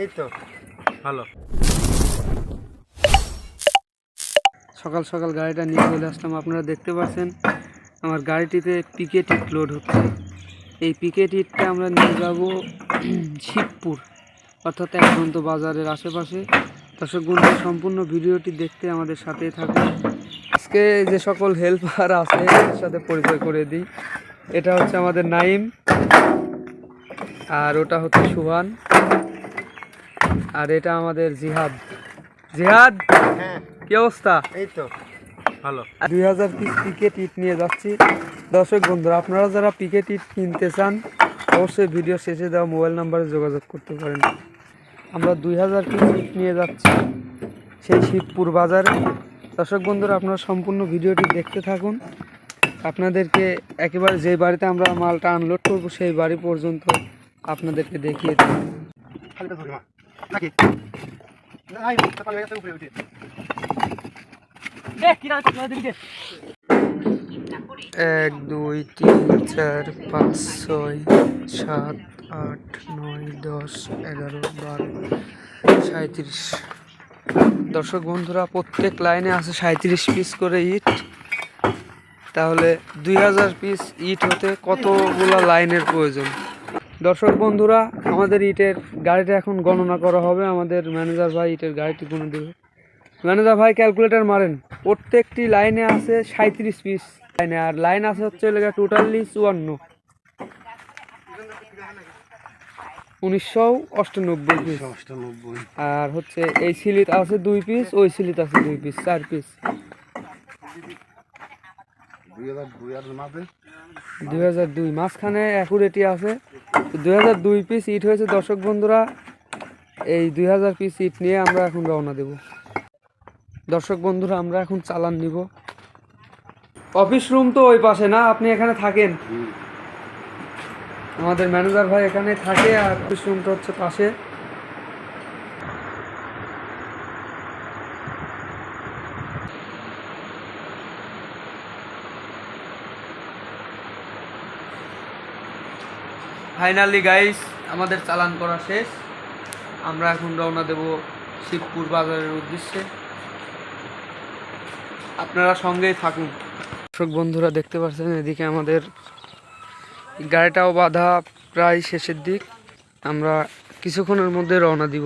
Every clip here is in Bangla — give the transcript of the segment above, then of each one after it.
এই তো, ভালো। সকাল সকাল গাড়িটা নিয়ে চলে আসলাম। আপনারা দেখতে পাচ্ছেন, আমার গাড়িটিতে পিকেট ইট লোড হচ্ছে। এই পিকেট ইটটা আমরা নিয়ে যাব শিবপুর, অর্থাৎ একদন্ত বাজারের আশেপাশে। দর্শক বন্ধুরা, সম্পূর্ণ ভিডিওটি দেখতে আমাদের সাথেই থাকুন। আজকে যে সকল হেল্পার আছে এর সাথে পরিচয় করে দিই। এটা হচ্ছে আমাদের নাইম আর ওটা হচ্ছে সুহান। আর এটা আমাদের জিহাদ। জিহাদ হ্যাঁ। কি অবস্থা? এই তো ভালো। দুই হাজার পিস পিকেট ইট নিয়ে যাচ্ছি। দর্শক বন্ধুরা আপনারা যারা পিকেট ইট কিনতে চান অবশ্যই ভিডিও শেষে দেওয়া মোবাইল নাম্বারে যোগাযোগ করতে পারেন। আমরা দুই হাজার পিস ইট নিয়ে যাচ্ছি সেই শিবপুর বাজারে। দর্শক বন্ধুরা আপনারা সম্পূর্ণ ভিডিওটি দেখতে থাকুন। আপনাদেরকে একেবারে যে বাড়িতে আমরা মালটা আনলোড করব সেই বাড়ি পর্যন্ত আপনাদেরকে দেখিয়ে দিই। মা নাকি? না আই তো পানি গেছে উপরে উঠে। এক দুই তিন চার পাঁচ ছয় সাত আট নয় দশ এগারো বারো সাঁত্রিশ দর্শক বন্ধুরা প্রত্যেক লাইনে আছে সাঁত্রিশ পিস করে ইট। তাহলে দুই হাজার পিস ইট হতে কতগুলো লাইনের প্রয়োজন? দর্শক বন্ধুরা আমাদের ইটের গাড়িটা এখন গণনা করা হবে। আমাদের ম্যানেজার ভাই ইটের গাড়িটি গুনে দেবে। ম্যানেজার ভাই ক্যালকুলেটার মারেন। প্রত্যেকটি লাইনে আছে সাঁত্রিশ পিস লাইনে আর লাইন আছে হচ্ছে লেগে টোটালি চুয়ান্ন। উনিশশো অষ্টানব্বই পিস অষ্টানব্বই। আর হচ্ছে এই সিলিত আছে দুই পিস ওই সিলিত আছে দুই পিস চার পিস দুই হাজার দুই মাঝখানে অ্যাকুরেটি আছে। দুই পিস ইট হয়েছে দর্শক বন্ধুরা। এই দুই হাজার পিস ইট নিয়ে আমরা এখন রওনা দেব। দর্শক বন্ধুরা আমরা এখন চালান নিব। অফিস রুম তো ওই পাশে না? আপনি এখানে থাকেন? আমাদের ম্যানেজার ভাই এখানে থাকে আর অফিস রুমটা হচ্ছে পাশে। ফাইনালি গাইস আমাদের চালান করা শেষ। আমরা এখন রওনা দেব শিবপুর বাজারের উদ্দেশ্যে। আপনারা সঙ্গেই থাকুন। দর্শক বন্ধুরা, দেখতে পাচ্ছেন, এদিকে আমাদের গাড়িটাও বাধা প্রায় শেষের দিক। আমরা কিছুক্ষণের মধ্যে রওনা দিব।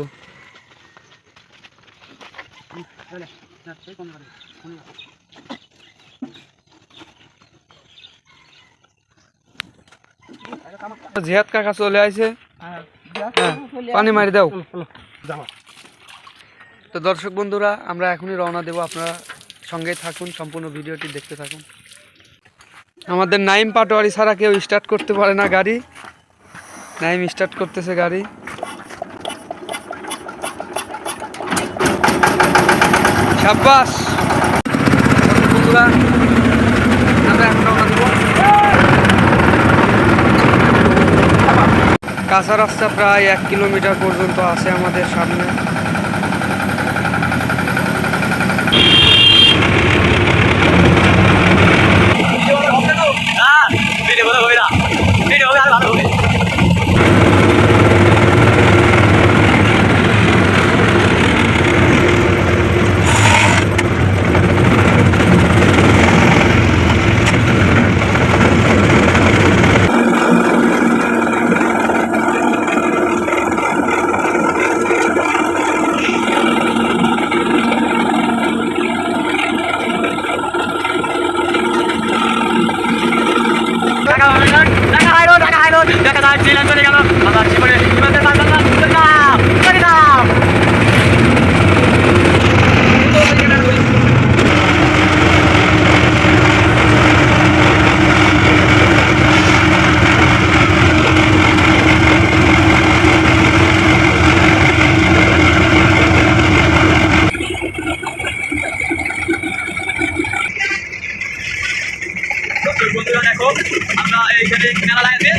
জিহাদ কাকা চলে আইছে। হ্যাঁ পানি মারি দাও। তো দর্শক বন্ধুরা, আমরা এখনই রওনা দেব। আপনারা সঙ্গে থাকুন, সম্পূর্ণ ভিডিওটি দেখতে থাকুন। আমাদের নাইম পাটোয়ারি ছাড়া কেউ স্টার্ট করতে পারে না গাড়ি। নাইম স্টার্ট করতেছে গাড়ি। সাব্বাস। বন্ধুরা, আমরা এখন রওনা দেব কাঁচা রাস্তা প্রায় এক কিলোমিটার পর্যন্ত আছে আমাদের সামনে।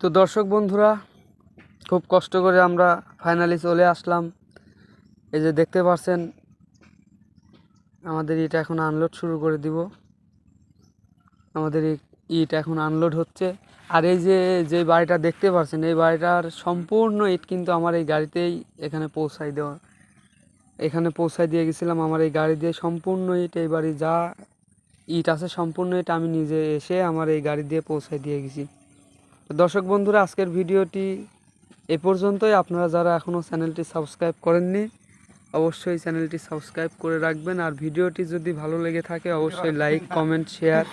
তো দর্শক বন্ধুরা, খুব কষ্ট করে আমরা ফাইনালি চলে আসলাম। এই যে দেখতে পাচ্ছেন আমাদের ইট এখন আনলোড শুরু করে দিব। আমাদের ইট এখন আনলোড হচ্ছে। আর এই যে যে বাড়িটা দেখতে পাচ্ছেন এই বাড়িটার সম্পূর্ণ ইট কিন্তু আমার এই গাড়িতেই এখানে পৌঁছাই দেওয়া। এখানে পৌঁছাই দিয়ে গেছিলাম আমার এই গাড়ি দিয়ে সম্পূর্ণ ইট এই বাড়ি যা ইট আছে সম্পূর্ণ ইট আমি নিজে এসে আমার এই গাড়ি দিয়ে পৌঁছাই দিয়ে গেছি। দর্শক বন্ধুরা, আজকের ভিডিওটি এ পর্যন্তই। আপনারা যারা এখনও চ্যানেলটি সাবস্ক্রাইব করেননি, অবশ্যই চ্যানেলটি সাবস্ক্রাইব করে রাখবেন। আর ভিডিওটি যদি ভালো লেগে থাকে, অবশ্যই লাইক, কমেন্ট, শেয়ার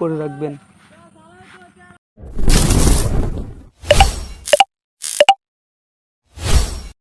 করে রাখবেন।